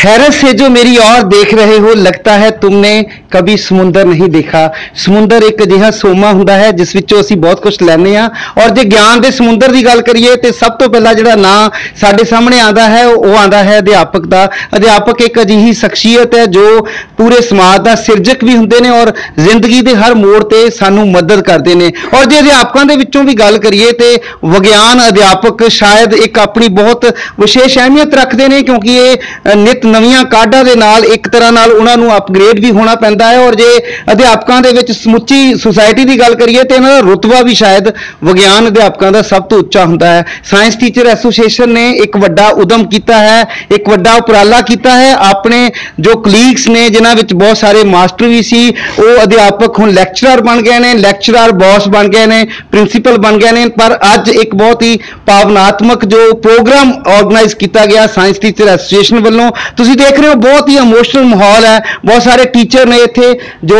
हैरत से जो मेरी और देख रहे हो ਲੱਗਦਾ ਹੈ ਤੁਮਨੇ ਕभी ਸਮੁੰਦਰ ਨਹੀਂ ਦੇਖਾ ਸਮੁੰਦਰ ਇੱਕ ਅਜਿਹਾ ਸੋਮਾ ਹੁੰਦਾ ਹੈ ਜਿਸ ਵਿੱਚੋਂ ਅਸੀਂ ਬਹੁਤ ਕੁਝ ਲੈਣੇ ਆ ਔਰ ਜੇ ਗਿਆਨ ਦੇ ਸਮੁੰਦਰ ਦੀ ਗੱਲ ਕਰੀਏ ਤੇ ਸਭ ਤੋਂ ਪਹਿਲਾਂ ਜਿਹੜਾ ਨਾਂ ਸਾਡੇ ਸਾਹਮਣੇ ਆਂਦਾ ਹੈ ਉਹ ਆਂਦਾ ਹੈ ਅਧਿਆਪਕ ਦਾ ਅਧਿਆਪਕ ਇੱਕ ਅਜਿਹੀ ਸ਼ਖਸੀਅਤ ਹੈ ਜੋ ਪੂਰੇ ਸਮਾਜ ਦਾ ਸਿਰਜਕ ਵੀ ਹੁੰਦੇ ਨੇ ਔਰ ਜ਼ਿੰਦਗੀ ਦੇ ਹਰ ਮੋੜ ਤੇ ਸਾਨੂੰ ਮਦਦ ਕਰਦੇ ਨੇ ਔਰ ਜੇ ਅਧਿਆਪਕਾਂ ਦੇ ਵਿੱਚੋਂ ਵੀ ਗੱਲ ਕਰੀਏ ਤੇ ਵਿਗਿਆਨ ਅਧਿਆਪਕ ਸ਼ਾਇਦ ਇੱਕ ਆਪਣੀ ਬਹੁਤ ਵਿਸ਼ੇਸ਼ ਅਹਿਮੀਅਤ ਰੱਖਦੇ ਨੇ ਕਿਉਂਕਿ ਇਹ ਨਿਤ ਨਵੀਆਂ ਕਾਢਾਂ ਦੇ ਨਾਲ, ਇੱਕ ਤਰ੍ਹਾਂ ਨਾਲ ਉਹਨਾਂ ਨੂੰ ਅਪਗ੍ਰੇਡ ਵੀ ਹੋਣਾ ਪੈਂਦਾ ਹੈ ਔਰ ਜੇ ਅਧਿਆਪਕਾਂ ਦੇ ਵਿੱਚ ਸਮੁੱਚੀ ਸੁਸਾਇਟੀ ਦੀ ਗੱਲ ਕਰੀਏ ਤੇ ਇਹਨਾਂ ਦਾ ਰੁਤਬਾ ਵੀ ਸ਼ਾਇਦ ਵਿਗਿਆਨ ਅਧਿਆਪਕਾਂ ਦਾ ਸਭ ਤੋਂ ਉੱਚਾ ਹੁੰਦਾ ਹੈ। ਸਾਇੰਸ ਟੀਚਰ ਐਸੋਸੀਏਸ਼ਨ ਨੇ ਇੱਕ ਵੱਡਾ ਉਦਮ ਕੀਤਾ ਹੈ, ਇੱਕ ਵੱਡਾ ਉਪਰਾਲਾ ਕੀਤਾ ਹੈ। ਆਪਣੇ ਜੋ ਕਲੀਗਸ ਨੇ, ਜਿਨ੍ਹਾਂ ਵਿੱਚ ਬਹੁਤ ਸਾਰੇ ਮਾਸਟਰ ਵੀ ਸੀ, ਉਹ ਅਧਿਆਪਕ ਹੁਣ ਲੈਕਚਰਰ ਬਣ ਗਏ ਨੇ ਲੈਕਚਰਰ ਬੌਸ ਬਣ ਗਏ ਨੇ ਪ੍ਰਿੰਸੀਪਲ ਬਣ ਗਏ ਨੇ, ਪਰ ਅੱਜ ਇੱਕ ਬਹੁਤ ਹੀ ਭਾਵਨਾਤਮਕ ਜੋ ਪ੍ਰੋਗਰਾਮ ਆਰਗੇਨਾਈਜ਼ ਕੀਤਾ ਗਿਆ ਸਾਇੰਸ ਟੀਚਰ ਐਸੋਸੀਏਸ਼ਨ ਵੱਲੋਂ। ਤੁਸੀਂ ਦੇਖ ਰਹੇ ਹੋ, ਬਹੁਤ ਹੀ ਇਮੋਸ਼ਨਲ ਮਾਹੌਲ ਹੈ। ਬਹੁਤ ਸਾਰੇ ਟੀਚਰ ਨੇ ਇੱਥੇ ਜੋ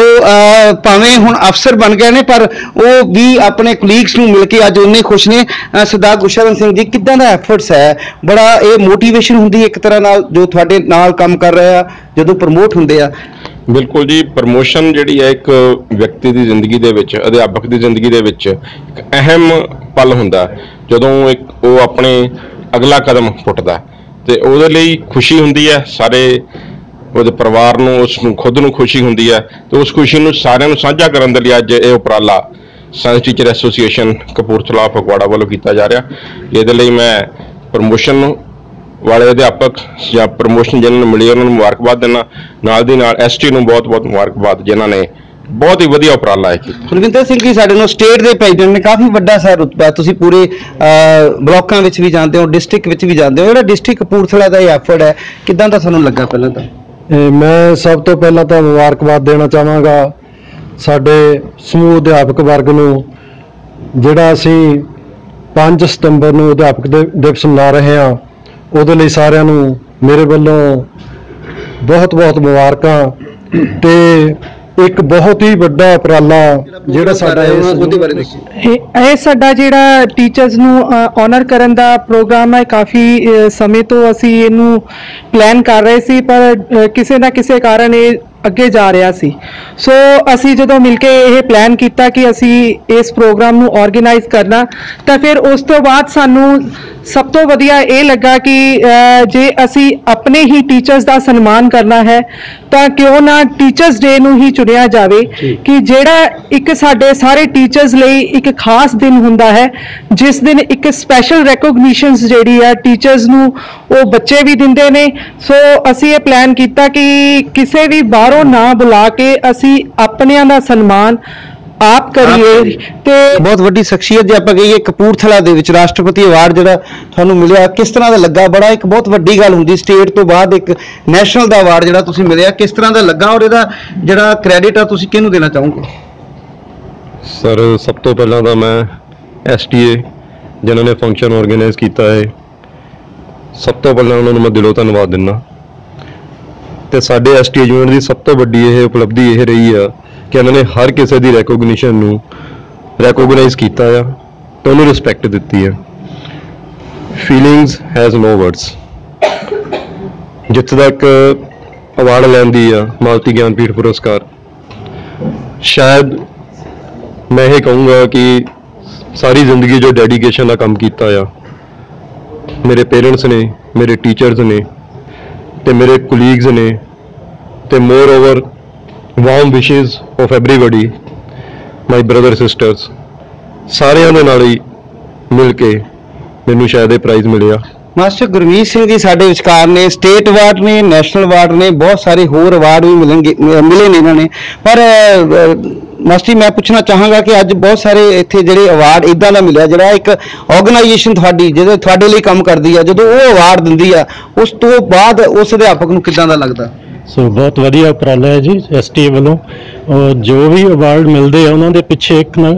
ਭਾਵੇਂ ਹੁਣ ਅਫਸਰ ਬਣ ਗਏ ਨੇ, ਪਰ ਉਹ ਵੀ ਆਪਣੇ ਕੁਲੀਗਸ ਨੂੰ ਮਿਲ ਕੇ ਅੱਜ ਉਹਨੇ ਖੁਸ਼ ਨੇ। ਸਰਦਾਰ ਗੁਸ਼ਰਨ ਸਿੰਘ ਜੀ, ਕਿੱਦਾਂ ਦਾ ਐਫਰਟਸ ਹੈ? ਬੜਾ ਇਹ ਮੋਟੀਵੇਸ਼ਨ ਹੁੰਦੀ ਇੱਕ ਤਰ੍ਹਾਂ ਨਾਲ, ਜੋ ਤੁਹਾਡੇ ਨਾਲ ਕੰਮ ਕਰ ਰਹੇ ਆ, ਜਦੋਂ ਪ੍ਰਮੋਟ ਹੁੰਦੇ ਆ। ਬਿਲਕੁਲ ਜੀ ਪ੍ਰਮੋਸ਼ਨ ਜਿਹੜੀ ਹੈ ਇੱਕ ਵਿਅਕਤੀ ਦੀ ਜ਼ਿੰਦਗੀ ਦੇ ਵਿੱਚ, ਅਧਿਆਪਕ ਦੀ ਜ਼ਿੰਦਗੀ ਦੇ ਵਿੱਚ ਇੱਕ ਅਹਿਮ ਪਲ ਹੁੰਦਾ ਜਦੋਂ ਇੱਕ ਉਹ ਆਪਣੇ ਅਗਲਾ ਕਦਮ ਪੁੱਟਦਾ ਤੇ ਉਹਦੇ ਲਈ ਖੁਸ਼ੀ ਹੁੰਦੀ ਹੈ, ਸਾਰੇ ਉਹਦੇ ਪਰਿਵਾਰ ਨੂੰ, ਉਸ ਨੂੰ, ਖੁਦ ਨੂੰ ਖੁਸ਼ੀ ਹੁੰਦੀ ਹੈ। ਤੇ ਉਸ ਖੁਸ਼ੀ ਨੂੰ ਸਾਰਿਆਂ ਨੂੰ ਸਾਂਝਾ ਕਰਨ ਦੇ ਲਈ ਅੱਜ ਇਹ ਉਪਰਾਲਾ science teacher association Kapurthala Phagwara ਵੱਲੋਂ ਕੀਤਾ ਜਾ ਰਿਹਾ। ਇਹਦੇ ਲਈ ਮੈਂ ਪ੍ਰਮੋਸ਼ਨ ਵਾਲੇ ਅਧਿਆਪਕ ਜਾਂ ਪ੍ਰਮੋਸ਼ਨ ਜਿਹਨਾਂ ਨੂੰ ਮਿਲੀ ਉਹਨਾਂ ਨੂੰ ਮੁਬਾਰਕਬਾਦ ਦੇਣਾ ਨਾਲ ਦੀ ਨਾਲ ਐਸਟੀ ਨੂੰ ਬਹੁਤ-ਬਹੁਤ ਮੁਬਾਰਕਬਾਦ ਜਿਨ੍ਹਾਂ ਨੇ ਬਹੁਤ ਹੀ ਵਧੀਆ ਉਪਰਾਲਾ ਇਹ ਕੀਤਾ ਕੁਲਵਿੰਦਰ ਸਿੰਘ ਜੀ ਸਾਡੇ ਨੂੰ ਸਟੇਟ ਦੇ ਪ੍ਰੈਜ਼ੀਡੈਂਟ ਨੇ ਕਾਫੀ ਵੱਡਾ ਸਾ ਰੁਤਬਾ ਹੈ। ਤੁਸੀਂ ਪੂਰੇ ਬਲਾਕਾਂ ਵਿੱਚ ਵੀ ਜਾਂਦੇ ਹੋ ਡਿਸਟ੍ਰਿਕਟ ਵਿੱਚ ਵੀ ਜਾਂਦੇ ਹੋ ਜਿਹੜਾ ਡਿਸਟ੍ਰਿਕਟ ਕਪੂਰਥਲਾ ਦਾ ਇਹ ਐਫਰਟ ਹੈ ਕਿਦਾਂ ਦਾ ਤੁਹਾਨੂੰ ਲੱਗਾ ਪਹਿਲਾਂ ਤਾਂ ਮੈਂ ਸਭ ਤੋਂ ਪਹਿਲਾਂ ਤਾਂ ਮੁਬਾਰਕਬਾਦ ਦੇਣਾ ਚਾਹਾਂਗਾ ਸਾਡੇ ਸਮੂਹ ਅਧਿਆਪਕ ਵਰਗ ਨੂੰ ਜਿਹੜਾ ਅਸੀਂ 5 ਸਤੰਬਰ ਨੂੰ ਅਧਿਆਪਕ ਦਿ- ਦਿਵਸ ਮਨਾ ਰਹੇ ਹਾਂ ਉਹਦੇ ਲਈ ਸਾਰਿਆਂ ਨੂੰ ਮੇਰੇ ਵੱਲੋਂ ਬਹੁਤ ਬਹੁਤ ਮੁਬਾਰਕਾਂ ਤੇ ਇੱਕ ਬਹੁਤ ਹੀ ਵੱਡਾ ਉਪਰਾਲਾ ਜਿਹੜਾ ਸਾਡਾ ਇਸ ਉਹਦੇ ਬਾਰੇ ਦੱਸੋ। ਇਹ ਇਹ ਸਾਡਾ ਜਿਹੜਾ ਟੀਚਰਸ ਨੂੰ ਆਨਰ ਕਰਨ ਦਾ ਪ੍ਰੋਗਰਾਮ ਹੈ ਕਾਫੀ ਸਮੇਂ ਤੋਂ ਅਸੀਂ ਇਹਨੂੰ ਪਲਾਨ ਕਰ ਰਹੇ ਸੀ ਪਰ ਕਿਸੇ ਨਾ ਕਿਸੇ ਕਾਰਨ ਇਹ ਅੱਗੇ ਜਾ ਰਿਹਾ ਸੀ। ਸੋ ਅਸੀਂ ਜਦੋਂ ਮਿਲ ਕੇ ਇਹ ਪਲਾਨ ਕੀਤਾ ਕਿ ਅਸੀਂ ਇਸ ਪ੍ਰੋਗਰਾਮ ਨੂੰ ਆਰਗੇਨਾਈਜ਼ ਕਰਨਾ ਤਾਂ ਫਿਰ ਉਸ ਤੋਂ ਬਾਅਦ ਸਾਨੂੰ ਸਭ ਤੋਂ ਵਧੀਆ ਇਹ ਲੱਗਾ ਕਿ ਜੇ ਅਸੀਂ ਆਪਣੇ ਹੀ ਟੀਚਰਸ ਦਾ ਸਨਮਾਨ ਕਰਨਾ ਹੈ ਤਾਂ ਕਿਉਂ ਨਾ ਟੀਚਰਸ ਡੇ ਨੂੰ ਹੀ ਚੁਣਿਆ ਜਾਵੇ ਕਿ ਜਿਹੜਾ ਇੱਕ ਸਾਡੇ ਸਾਰੇ ਟੀਚਰਸ ਲਈ ਇੱਕ ਖਾਸ ਦਿਨ ਹੁੰਦਾ ਹੈ ਜਿਸ ਦਿਨ ਇੱਕ ਸਪੈਸ਼ਲ ਰੈਕੋਗਨੀਸ਼ਨਸ ਜਿਹੜੀ ਆ ਟੀਚਰਸ ਨੂੰ ਉਹ ਬੱਚੇ ਵੀ ਦਿੰਦੇ ਨੇ। ਸੋ ਅਸੀਂ ਇਹ ਪਲਾਨ ਕੀਤਾ ਕਿ ਕਿਸੇ ਵੀ ਬਾਹਰੋਂ ਨਾ ਬੁਲਾ ਕੇ ਅਸੀਂ ਆਪਣਿਆਂ ਦਾ ਸਨਮਾਨ ਆਪ ਕਰੀਏ ਤੇ ਬਹੁਤ ਵੱਡੀ ਸ਼ਖਸੀਅਤ ਜੇ ਆਪਾਂ ਕਹੀਏ ਕਪੂਰਥਲਾ ਦੇ ਵਿੱਚ ਰਾਸ਼ਟਰਪਤੀ ਅਵਾਰਡ ਜਿਹੜਾ ਤੁਹਾਨੂੰ ਮਿਲਿਆ ਕਿਸ ਤਰ੍ਹਾਂ ਦਾ ਲੱਗਾ? ਬੜਾ ਇੱਕ ਬਹੁਤ ਵੱਡੀ ਗੱਲ ਹੁੰਦੀ ਸਟੇਟ ਤੋਂ ਬਾਅਦ ਇੱਕ ਨੈਸ਼ਨਲ ਦਾ ਅਵਾਰਡ ਜਿਹੜਾ ਤੁਸੀਂ ਮਿਲਿਆ ਕਿਸ ਤਰ੍ਹਾਂ ਦਾ ਲੱਗਾ ਔਰ ਇਹਦਾ ਜਿਹੜਾ ਕ੍ਰੈਡਿਟ ਆ ਤੁਸੀਂ ਕਿਹਨੂੰ ਦੇਣਾ ਚਾਹੋਗੇ? ਸਰ ਸਭ ਤੋਂ ਪਹਿਲਾਂ ਤਾਂ ਮੈਂ ਐਸਟੀਏ ਜਿਨ੍ਹਾਂ ਨੇ ਫੰਕਸ਼ਨ ਆਰਗੇਨਾਈਜ਼ ਕੀਤਾ ਹੈ ਸਭ ਤੋਂ ਪਹਿਲਾਂ ਉਹਨਾਂ ਨੂੰ ਮੈਂ ਦਿਲੋਂ ਧੰਨਵਾਦ ਦਿੰਦਾ। ਤੇ ਸਾਡੇ ਐਸਟੀਏ ਯੂਨਿਟ ਦੀ ਸਭ ਤੋਂ ਵੱਡੀ ਇਹ ਉਪਲਬਧੀ ਇਹ ਰਹੀ ਆ ਕਿ ਇਹਨਾਂ ਨੇ ਹਰ ਕਿਸੇ ਦੀ ਰੈਕੋਗਨੀਸ਼ਨ ਨੂੰ ਰੈਕੋਗਨਾਈਜ਼ ਕੀਤਾ ਆ ਤੇ ਉਹਨੂੰ ਰਿਸਪੈਕਟ ਦਿੱਤੀ ਆ। ਫੀਲਿੰਗਸ ਹੈਜ਼ ਨੋ ਵਰਡਸ ਜਿੱਥੇ ਤੱਕ ਅਵਾਰਡ ਲੈਂਦੀ ਆ ਮਾਲਤੀ ਗਿਆਨਪੀਠ ਪੁਰਸਕਾਰ, ਸ਼ਾਇਦ ਮੈਂ ਇਹ ਕਹੂੰਗਾ ਕਿ ਸਾਰੀ ਜ਼ਿੰਦਗੀ ਜੋ ਡੈਡੀਕੇਸ਼ਨ ਦਾ ਕੰਮ ਕੀਤਾ ਆ, ਮੇਰੇ ਪੇਰੈਂਟਸ ਨੇ, ਮੇਰੇ ਟੀਚਰਸ ਨੇ ਤੇ ਮੇਰੇ ਕੁਲੀਗਸ ਨੇ ਤੇ moreover warm wishes of everybody my brother sisters ਸਾਰਿਆਂ ਦੇ ਨਾਲ ਹੀ ਮਿਲ ਕੇ ਮੈਨੂੰ ਸ਼ਾਇਦ ਇਹ ਪ੍ਰਾਈਜ਼ ਮਿਲਿਆ। ਮਾਸਟਰ ਗੁਰਮੀਤ ਸਿੰਘ ਜੀ ਸਾਡੇ ਵਿਚਕਾਰ ਨੇ ਸਟੇਟ ਅਵਾਰਡ ਨੇ ਨੈਸ਼ਨਲ ਅਵਾਰਡ ਨੇ, ਬਹੁਤ ਸਾਰੇ ਹੋਰ ਅਵਾਰਡ ਵੀ ਮਿਲਣਗੇ ਮਿਲੇ ਨੇ ਇਹਨਾਂ ਨੇ। ਪਰ ਮਾਸਟਰ ਜੀ, ਮੈਂ ਪੁੱਛਣਾ ਚਾਹਾਂਗਾ ਕਿ ਅੱਜ ਬਹੁਤ ਸਾਰੇ ਇੱਥੇ ਜਿਹੜੇ ਅਵਾਰਡ ਇਦਾਂ ਦਾ ਮਿਲਿਆ, ਜਿਹੜਾ ਇੱਕ ਆਰਗੇਨਾਈਜੇਸ਼ਨ ਤੁਹਾਡੀ, ਜਿਹਦੇ ਤੁਹਾਡੇ ਲਈ ਕੰਮ ਕਰਦੀ ਆ, ਜਦੋਂ ਉਹ ਅਵਾਰਡ ਦਿੰਦੀ ਆ, ਉਸ ਤੋਂ ਬਾਅਦ ਉਸ ਅਧਿਆਪਕ ਨੂੰ ਕਿਦਾਂ ਦਾ ਲੱਗਦਾ? ਸੋ ਬਹੁਤ ਵਧੀਆ ਉਪਰਾਲਾ ਹੈ ਜੀ ਐਸਟੀਏ ਵੱਲੋਂ। ਔਰ ਜੋ ਵੀ ਅਵਾਰਡ ਮਿਲਦੇ ਆ, ਉਹਨਾਂ ਦੇ ਪਿੱਛੇ ਇੱਕ ਨਾ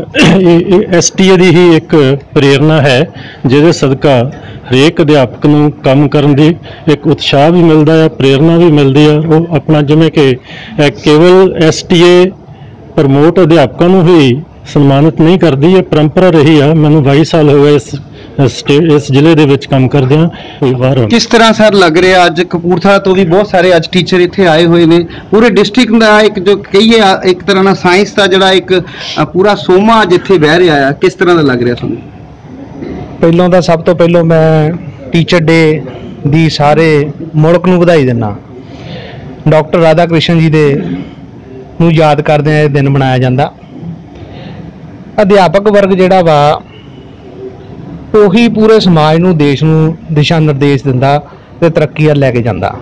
ਐਸਟੀਏ ਦੀ ਹੀ ਇੱਕ ਪ੍ਰੇਰਣਾ ਹੈ, ਜਿਹਦੇ ਸਦਕਾ ਹਰੇਕ ਅਧਿਆਪਕ ਨੂੰ ਕੰਮ ਕਰਨ ਦੀ ਇੱਕ ਉਤਸ਼ਾਹ ਵੀ ਮਿਲਦਾ ਹੈ ਪ੍ਰੇਰਣਾ ਵੀ ਮਿਲਦੀ ਆ। ਉਹ ਆਪਣਾ ਜਿਵੇਂ ਕਿ, ਇਹ ਕੇਵਲ ਐਸਟੀਏ ਪ੍ਰਮੋਟ ਅਧਿਆਪਕਾਂ ਨੂੰ ਹੀ ਸਨਮਾਨਿਤ ਨਹੀਂ ਕਰਦੀ ਇਹ ਪਰੰਪਰਾ ਰਹੀ ਆ। ਮੈਨੂੰ 22 ਸਾਲ ਹੋ ਗਏ ਇਸ ਇਸ ਜ਼ਿਲ੍ਹੇ ਦੇ ਵਿੱਚ ਕੰਮ ਕਰਦਿਆਂ ਕੋਈ ਵਾਰ ਕਿਸ ਤਰ੍ਹਾਂ ਸਰ ਲੱਗ ਰਿਹਾ ਅੱਜ? ਕਪੂਰਥਲਾ ਤੋਂ ਵੀ ਬਹੁਤ ਸਾਰੇ ਅੱਜ ਟੀਚਰ ਇੱਥੇ ਆਏ ਹੋਏ ਨੇ। ਪੂਰੇ ਡਿਸਟ੍ਰਿਕਟ ਦਾ ਇੱਕ ਜੋ ਕਹੀਏ ਆ, ਇੱਕ ਤਰ੍ਹਾਂ ਨਾਲ ਸਾਇੰਸ ਦਾ ਜਿਹੜਾ ਇੱਕ ਪੂਰਾ ਸੋਮਾ ਅੱਜ ਇੱਥੇ ਬਹਿ ਰਿਹਾ ਆ। ਕਿਸ ਤਰ੍ਹਾਂ ਦਾ ਲੱਗ ਰਿਹਾ ਤੁਹਾਨੂੰ? ਪਹਿਲਾਂ ਤਾਂ ਸਭ ਤੋਂ ਪਹਿਲਾਂ ਮੈਂ ਟੀਚਰ ਡੇ ਦੀ ਸਾਰੇ ਮੁਲਕ ਨੂੰ ਵਧਾਈ ਦਿੰਦਾ। ਡਾਕਟਰ ਰਾਧਾ ਕ੍ਰਿਸ਼ਨ ਜੀ ਦੇ ਨੂੰ ਯਾਦ ਕਰਦੇ ਆ ਇਹ ਦਿਨ ਮਨਾਇਆ ਜਾਂਦਾ। ਅਧਿਆਪਕ ਵਰਗ ਜਿਹੜਾ ਵਾ ਉਹੀ ਪੂਰੇ ਸਮਾਜ ਨੂੰ ਦੇਸ਼ ਨੂੰ ਦਿਸ਼ਾ ਨਿਰਦੇਸ਼ ਦਿੰਦਾ ਤੇ ਤਰੱਕੀ ਵੱਲ ਲੈ ਕੇ ਜਾਂਦਾ।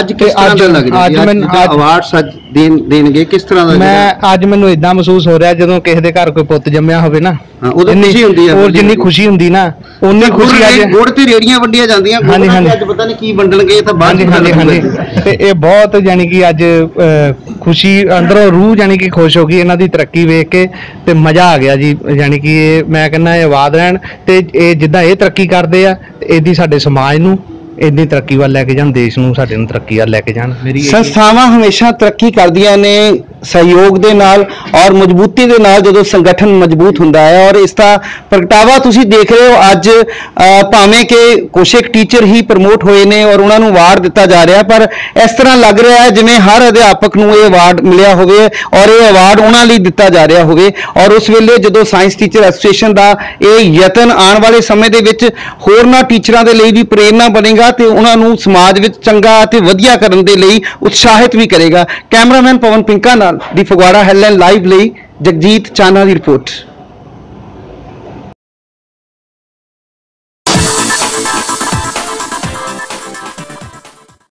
ਅੱਜ ਕਿਸ ਤਰ੍ਹਾਂ ਦਾ ਲੱਗ ਰਿਹਾ ਅੱਜ ਮੈਨੂੰ- ਅਵਾਰਡਸ ਅੱਜ ਦੇਣ ਦੇਣਗੇ ਕਿਸ ਤਰ੍ਹਾਂ ਦਾ ਮੈਂ ਅੱਜ ਮੈਨੂੰ ਇਦਾਂ ਮਹਿਸੂਸ ਹੋ ਰਿਹਾ ਜਦੋਂ ਕਿਸੇ ਦੇ ਘਰ ਕੋਈ ਪੁੱਤ ਜੰਮਿਆ ਹੋਵੇ ਨਾ ਹਾਂ, ਜਿੰਨੀ- ਖੁਸ਼ੀ ਹੁੰਦੀ ਆ। ਹੋਰ ਜਿੰਨੀ ਖੁਸ਼ੀ ਹੁੰਦੀ ਨਾ ਉਨੀ ਖੁਸ਼ੀ ਅੱਜ ਗੁੜ ਤੇ ਰੇੜੀਆਂ ਵੰਡੀਆਂ ਜਾਂਦੀਆਂ ਗੁੜ ਹਾਂਜੀ, ਨਾਲ ਹਾਂਜੀ। ਅੱਜ ਪਤਾ ਨਹੀਂ ਕੀ ਵੰਡਣਗੇ ਇਹ ਤਾਂ ਬਾਅਦ ਹਾਂਜੀ ਚ ਹਾਂਜੀ। ਹਾਂਜੀ ਤੇ ਇਹ ਬਹੁਤ ਯਾਨੀ ਕਿ ਅੱਜ ਅਹ, ਖੁਸ਼ੀ ਅੰਦਰੋਂ ਰੂਹ ਯਾਨੀ ਕਿ ਖੁਸ਼ ਹੋ ਗਈ ਇਹਨਾਂ ਦੀ ਤਰੱਕੀ ਵੇਖ ਕੇ ਤੇ ਮਜ਼ਾ ਆ ਗਿਆ ਜੀ ਯਾਨੀ ਕਿ ਇਹ ਮੈਂ ਕਹਿੰਦਾ ਇਹ ਆਬਾਦ ਰਹਿਣ ਤੇ ਇਹ ਜਿੱਦਾਂ ਇਹ ਤਰੱਕੀ ਕਰਦੇ ਆ ਤੇ ਇਹਦੀ ਸਾਡੇ ਸਮਾਜ ਨੂੰ ਇੰਨੀ ਤਰੱਕੀ ਵੱਲ ਲੈ ਕੇ ਜਾਣ ਦੇਸ਼ ਨੂੰ ਸਾਡੇ ਨੂੰ ਤਰੱਕੀ ਵੱਲ ਲੈ ਕੇ ਜਾਣ ਮੇਰੀ ਇਹੀ- ਸੰਸਥਾਵਾਂ ਹਮੇਸ਼ਾ ਤਰੱਕੀ ਕਰਦੀਆਂ ਨੇ ਸਹਿਯੋਗ ਦੇ ਨਾਲ ਔਰ ਮਜ਼ਬੂਤੀ ਦੇ ਨਾਲ ਜਦੋਂ ਸੰਗਠਨ ਮਜ਼ਬੂਤ ਹੁੰਦਾ ਹੈ ਔਰ ਇਸ ਦਾ ਪ੍ਰਗਟਾਵਾ ਤੁਸੀਂ ਦੇਖ ਰਹੇ ਹੋ, ਅੱਜ ਭਾਵੇਂ ਕਿ ਕੁਛ ਇੱਕ ਟੀਚਰ ਹੀ ਪ੍ਰਮੋਟ ਹੋਏ ਨੇ ਔਰ ਉਹਨਾਂ ਨੂੰ ਅਵਾਰਡ ਦਿੱਤਾ ਜਾ ਰਿਹਾ, ਪਰ ਇਸ ਤਰ੍ਹਾਂ ਲੱਗ ਰਿਹਾ ਹੈ ਜਿਵੇਂ ਹਰ ਅਧਿਆਪਕ ਨੂੰ ਇਹ ਅਵਾਰਡ ਮਿਲਿਆ ਹੋਵੇ ਔਰ ਇਹ ਅਵਾਰਡ ਉਹਨਾਂ ਲਈ ਦਿੱਤਾ ਜਾ ਰਿਹਾ ਹੋਵੇ ਔਰ ਉਸ ਵੇਲੇ ਜਦੋਂ ਸਾਇੰਸ ਟੀਚਰ ਐਸੋਸੀਏਸ਼ਨ ਦਾ ਇਹ ਯਤਨ ਆਉਣ ਵਾਲੇ ਸਮੇਂ ਦੇ ਵਿੱਚ ਹੋਰਨਾਂ ਟੀਚਰਾਂ ਦੇ ਲਈ ਵੀ ਪ੍ਰੇਰਣਾ ਬਣੇਗਾ ਤੇ ਉਹਨਾਂ ਨੂੰ ਸਮਾਜ ਵਿੱਚ ਚੰਗਾ ਅਤੇ ਵਧੀਆ ਕਰਨ ਦੇ ਲਈ ਉਤਸ਼ਾਹਿਤ ਵੀ ਕਰੇਗਾ। ਕੈਮਰਾਮੈਨ ਪਵਨ ਪਿੰਕਾ ਨਾਲ ਦੀ ਫਗਵਾੜਾ ਹੈਡਲਾਈਨ ਲਾਈਵ ਲਈ ਜਗਜੀਤ ਚਾਨਾ ਦੀ ਰਿਪੋਰਟ।